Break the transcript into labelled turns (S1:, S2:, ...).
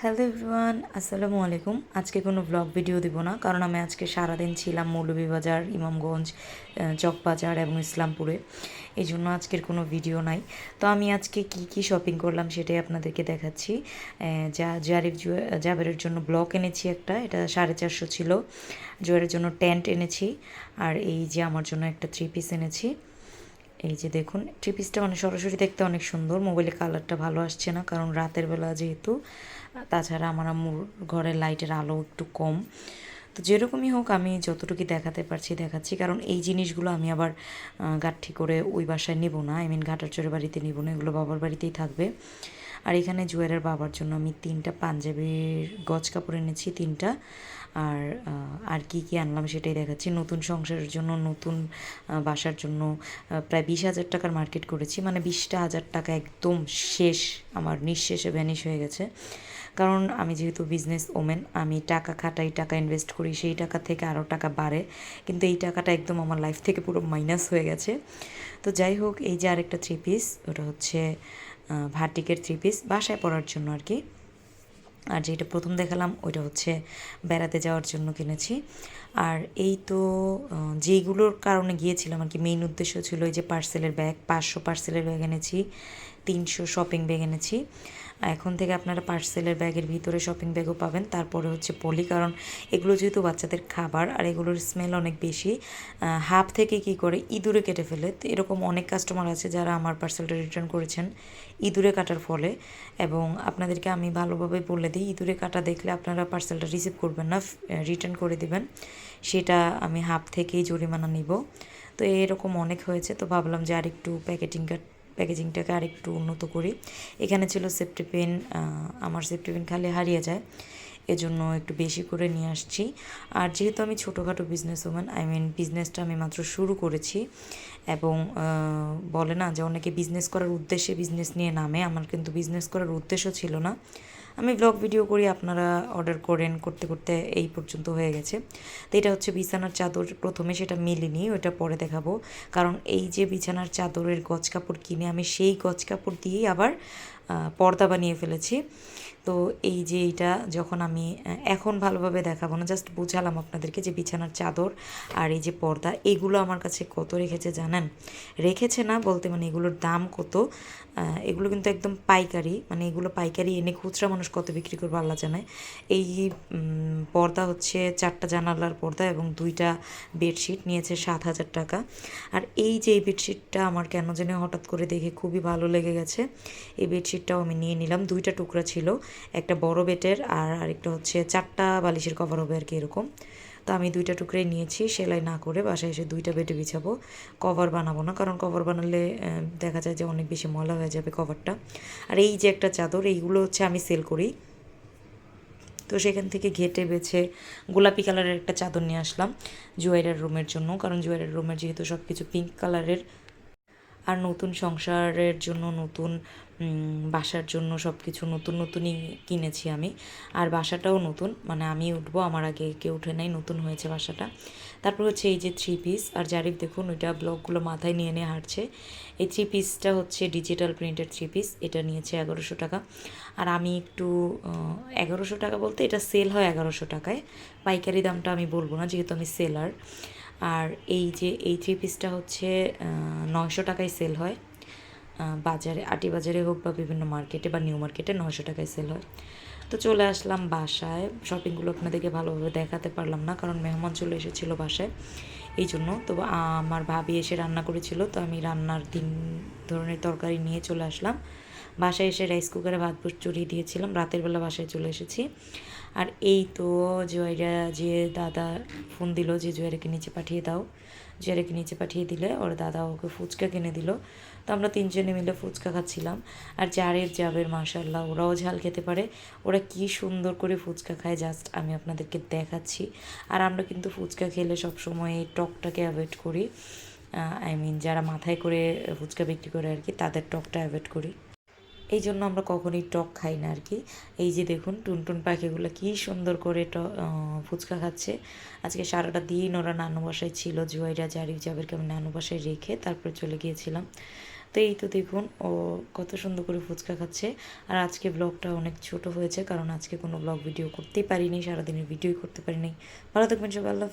S1: Hello everyone, আসসালামু আলাইকুম। আজকে কোনো ব্লগ ভিডিও দিব না, কারণ আমি আজকে সারাদিন ছিলাম মৌলভীবাজার, ইমামগঞ্জ চকবাজার এবং ইসলামপুরে। এই জন্য আজকের কোনো ভিডিও নাই। তো আমি আজকে কি কি শপিং করলাম সেটাই আপনাদেরকে দেখাচ্ছি। যা জারিফ জাবেরের জন্য ব্লক এনেছি একটা, এটা সাড়ে চারশো ছিল। জুয়ের জন্য টেন্ট এনেছি, আর এই যে আমার জন্য একটা থ্রি পিস এনেছি। এই যে দেখুন থ্রি পিসটা মানে সরাসরি দেখতে অনেক সুন্দর। মোবাইলে কালারটা ভালো আসছে না, কারণ রাতের বেলা যেহেতু, তাছাড়া আমার আম্মুর ঘরের লাইটের আলো একটু কম। তো যেরকমই হোক, আমি যতটুকু দেখাতে পারছি, দেখাচ্ছি। কারণ এই জিনিসগুলো আমি আবার গাঠি করে ওই বাসায় নেব না। আই মিন ঘাটার চোরের বাড়িতে নেব না, এগুলো বাবার বাড়িতেই থাকবে। আর এখানে জুয়েলের বাবার জন্য আমি তিনটা পাঞ্জাবির গজ কাপড় এনেছি, তিনটা। আর আর কি কি আনলাম সেটাই দেখাচ্ছি। নতুন সংসারের জন্য, নতুন বাসার জন্য প্রায় বিশ হাজার টাকার মার্কেট করেছি। মানে বিশটা হাজার টাকা একদম শেষ, আমার নিঃশেষে ভ্যানিশ হয়ে গেছে। কারণ আমি যেহেতু বিজনেস ওমেন আমি টাকা খাটাই, টাকা ইনভেস্ট করি, সেই টাকা থেকে আরও টাকা বাড়ে। কিন্তু এই টাকাটা একদম আমার লাইফ থেকে পুরো মাইনাস হয়ে গেছে। তো যাই হোক, এই যে আরেকটা থ্রি পিস ওটা হচ্ছে ভাটিকের থ্রি পিস বাসায় পরার জন্য আর কি। আর যেটা প্রথম দেখালাম, ওইটা হচ্ছে বেড়াতে যাওয়ার জন্য কিনেছি। আর এই তো যেইগুলোর কারণে গিয়েছিলাম আর কি মেইন উদ্দেশ্য ছিল এই যে পার্সেলের ব্যাগ পাঁচশো পার্সেলের ব্যাগ এনেছি, তিনশো শপিং ব্যাগ এনেছি। এখন থেকে আপনারা পার্সেলের ব্যাগের ভিতরে শপিং ব্যাগও পাবেন। তারপরে হচ্ছে পলি কারণ এগুলো যেহেতু বাচ্চাদের খাবার আর এগুলোর স্মেল অনেক বেশি হাফ থেকে কি করে ইঁদুরে কেটে ফেলে। তো এরকম অনেক কাস্টমার আছে যারা আমার পার্সেলটা রিটার্ন করেছেন ইঁদুরে কাটার ফলে। এবং আপনাদেরকে আমি ভালোভাবে বলে দিই, ইঁদুরে কাটা দেখলে আপনারা পার্সেলটা রিসিভ করবেন না রিটার্ন করে দেবেন। সেটা আমি হাফ থেকেই জরিমানা নিব। তো এরকম অনেক হয়েছে, তো ভাবলাম যে আরেকটু প্যাকেটিংটা প্যাকেজিংটাকে আরেকটু উন্নত করি। এখানে ছিল সেফটি পেন আমার সেফটি পেন খালি হারিয়ে যায়। এজন্য একটু বেশি করে নিয়ে আসছি। আর যেহেতু আমি ছোটোখাটো বিজনেস ওম্যান আই মিন বিজনেসটা আমি মাত্র শুরু করেছি। এবং বলে না যে অনেকে বিজনেস করার উদ্দেশ্যে বিজনেস নিয়ে নামে। আমার কিন্তু বিজনেস করার উদ্দেশ্য ছিল না। আমি ব্লগ ভিডিও করি, আপনারা অর্ডার করেন করতে করতে এই পর্যন্ত হয়ে গেছে। তো এটা হচ্ছে বিছানার চাদর, প্রথমে সেটা মিলিনি ওটা পরে দেখাবো। কারণ এই যে বিছানার চাদরের গজ কাপড় কিনে আমি সেই গজ কাপড় দিয়েই আবার পর্দা বানিয়ে ফেলেছি। তো এই যে এইটা যখন আমি এখন ভালোভাবে দেখাবো না জাস্ট বুঝালাম আপনাদেরকে যে বিছানার চাদর আর এই যে পর্দা, এগুলো আমার কাছে কত রেখেছে জানেন? রেখেছে না বলতে মানে এগুলোর দাম কত? এগুলো কিন্তু একদম পাইকারি মানে এগুলো পাইকারি এনে খুচরা মানুষ কত বিক্রি করবে আল্লাহ জানে। এই পর্দা হচ্ছে চারটা জানালার পর্দা এবং দুইটা বেডশিট, নিয়েছে সাত হাজার টাকা। আর এই যে এই বেডশিটটা আমার কেন জানি হঠাৎ করে দেখে খুবই ভালো লেগে গেছে। এই বেডশিটটাও আমি নিয়ে নিলাম। দুইটা টুকরা ছিল, একটা বড় বেটের আর আরেকটা হচ্ছে চারটা বালিশের কভার হবে আর কি এরকম। তো আমি দুইটা টুকরাই নিয়েছি, সেলাই না করে বাসায় এসে দুইটা বেডে বিছাবো। কভার বানাবো না, কারণ কভার বানালে দেখা যায় যে অনেক বেশি ময়লা হয়ে যাবে কভারটা আর এই যে একটা চাদর, এইগুলো হচ্ছে আমি সেল করি। তো সেখান থেকে ঘেটে বেছে গোলাপি কালারের একটা চাদর নিয়ে আসলাম, জুয়েলের রুমের জন্য। কারণ জুয়েলের রুমের যেহেতু সব কিছু পিঙ্ক কালারের আর নতুন সংসারের জন্য, নতুন বাসার জন্য সব কিছু নতুন, নতুনই কিনেছি আমি। আর বাসাটাও নতুন মানে আমি উঠবো, আমার আগে কেউ উঠে নাই, নতুন হয়েছে বাসাটা। তারপর হচ্ছে এই যে থ্রি পিস আর জারিফ দেখুন, ওইটা ব্লকগুলো মাথায় নিয়ে নিয়ে হাঁটছে। এই থ্রি পিসটা হচ্ছে ডিজিটাল প্রিন্টের থ্রি পিস এটা নিয়েছে এগারোশো টাকা। আর আমি একটু এগারোশো টাকা বলতে এটা সেল হয় এগারোশো টাকায়। পাইকারি দামটা আমি বলব না, যেহেতু আমি সেলার আর এই যে, এই থ্রি পিসটা হচ্ছে নয়শো টাকায় সেল হয়। বাজারে, আটি বাজারে হোক বা বিভিন্ন মার্কেটে বা নিউ মার্কেটে নয়শো টাকায় সেল হয়। তো চলে আসলাম বাসায়। শপিংগুলো আপনাদেরকে ভালোভাবে দেখাতে পারলাম না, কারণ মেহমান চলে এসেছিল বাসায়। এই জন্য তো আমার ভাবি এসে রান্না করেছিল, তো আমি রান্নার তিন ধরনের তরকারি নিয়ে চলে আসলাম। বাসায় এসে রাইস কুকারে ভাত চড়িয়ে দিয়েছিলাম। রাতের বেলা বাসায় চলে এসেছি। আর এই তো জয়রা যে দাদা ফোন দিল যে জয়রাকে নিচে পাঠিয়ে দাও। জয়রাকে নিচে পাঠিয়ে দিলে ওর দাদা ওকে ফুচকা কিনে দিল। তো আমরা তিনজনে মিলে ফুচকা খাচ্ছিলাম। আর জারের জাবের মাশাল্লাহ ওরাও ঝাল খেতে পারে। ওরা কি সুন্দর করে ফুচকা খায়, জাস্ট আমি আপনাদেরকে দেখাচ্ছি। আর আমরা কিন্তু ফুচকা খেলে সবসময় এই টকটাকে অ্যাভয়েড করি। আই মিন যারা মাথায় করে ফুচকা বিক্রি করে আর কি, তাদের টকটা অ্যাভয়েড করি। এই জন্য আমরা কখনোই টক খাই না আর কি। এই যে দেখুন, টুনটুন পাখিগুলো কি সুন্দর করে ট ফুচকা খাচ্ছে। আজকে সারাটা দিন ওরা নানু বাসায় ছিল, জুয়াইরা, জারিফ, জাবেরকে আমি নানু বাসায় রেখে তারপরে চলে গিয়েছিলাম। তো এই তো দেখুন, ও কত সুন্দর করে ফুচকা খাচ্ছে। আর আজকে ব্লগটা অনেক ছোট হয়েছে, কারণ আজকে কোনো ব্লগ ভিডিও করতেই পারিনি, সারাদিনের ভিডিওই করতে পারিনি। ভালো থাকবেন সবাই, আল্লাহ